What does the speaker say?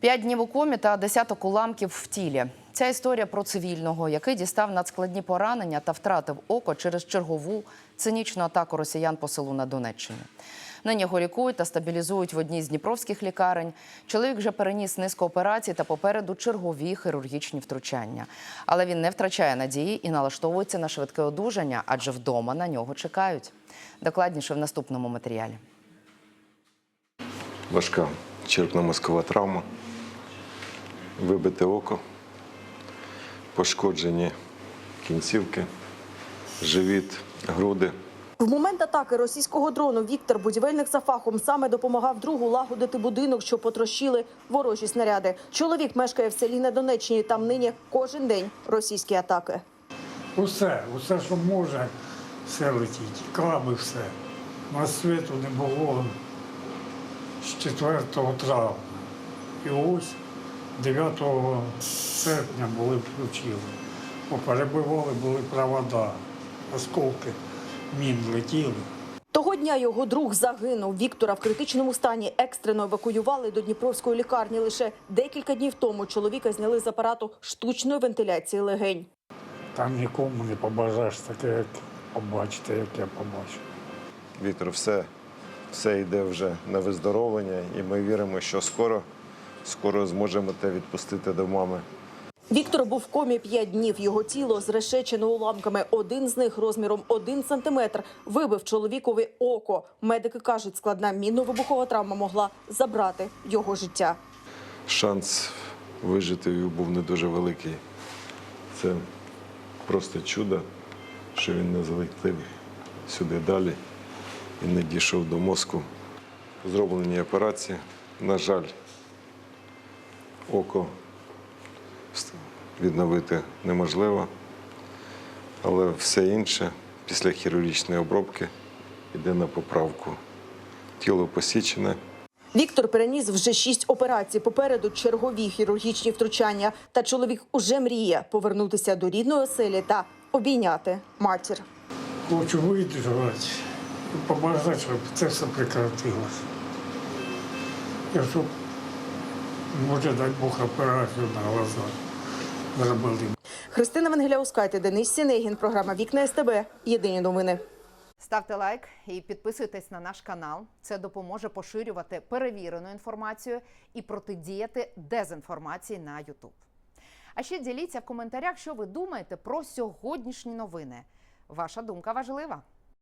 П'ять днів у комі та десяток уламків в тілі. Ця історія про цивільного, який дістав надскладні поранення та втратив око через чергову цинічну атаку росіян по селу на Донеччині. Нині його лікують та стабілізують в одній з дніпровських лікарень. Чоловік вже переніс низку операцій та попереду чергові хірургічні втручання. Але він не втрачає надії і налаштовується на швидке одужання, адже вдома на нього чекають. Докладніше в наступному матеріалі. Важка черепно-мозкова травма, вибите око, пошкоджені кінцівки, живіт, груди. В момент атаки російського дрону Віктор, будівельник за фахом, саме допомагав другу лагодити будинок, що потрощили ворожі снаряди. Чоловік мешкає в селі на Донеччині. Там нині кожен день російські атаки. Усе, усе, що може, все летить. Каби, все. У нас світу не було з 4 травня. І ось 9 серпня були включили. Поперебивали були провода, осколки мін летіли. Того дня його друг загинув. Віктора в критичному стані екстрено евакуювали до Дніпровської лікарні. Лише декілька днів тому чоловіка зняли з апарату штучної вентиляції легень. Там нікому не побажаєш таке, як побачити, як я побачив. Віктор, все, все йде вже на виздоровлення, і ми віримо, що скоро, скоро зможемо те відпустити до мами. Віктор був в комі 5 днів. Його тіло зрешечено уламками. Один з них розміром 1 сантиметр вибив чоловікові око. Медики кажуть, складна мінно-вибухова травма могла забрати його життя. Шанс вижити був не дуже великий. Це просто чудо, що він не залетів сюди далі і не дійшов до мозку. Зроблені операції. На жаль, око відновити неможливо, але все інше після хірургічної обробки йде на поправку. Тіло посічене. Віктор переніс вже шість операцій. Попереду чергові хірургічні втручання. Та чоловік уже мріє повернутися до рідної оселі та обійняти матір. Хочу видержати і побажати, щоб це все прекратилося. І щоб, може, дай Бог, операцію на глаза зробили. Христина Венгеляускайте, Денис Сінегін. Програма Вікна СТБ. Єдині новини. Ставте лайк і підписуйтесь на наш канал. Це допоможе поширювати перевірену інформацію і протидіяти дезінформації на YouTube. А ще діліться в коментарях, що ви думаєте про сьогоднішні новини. Ваша думка важлива.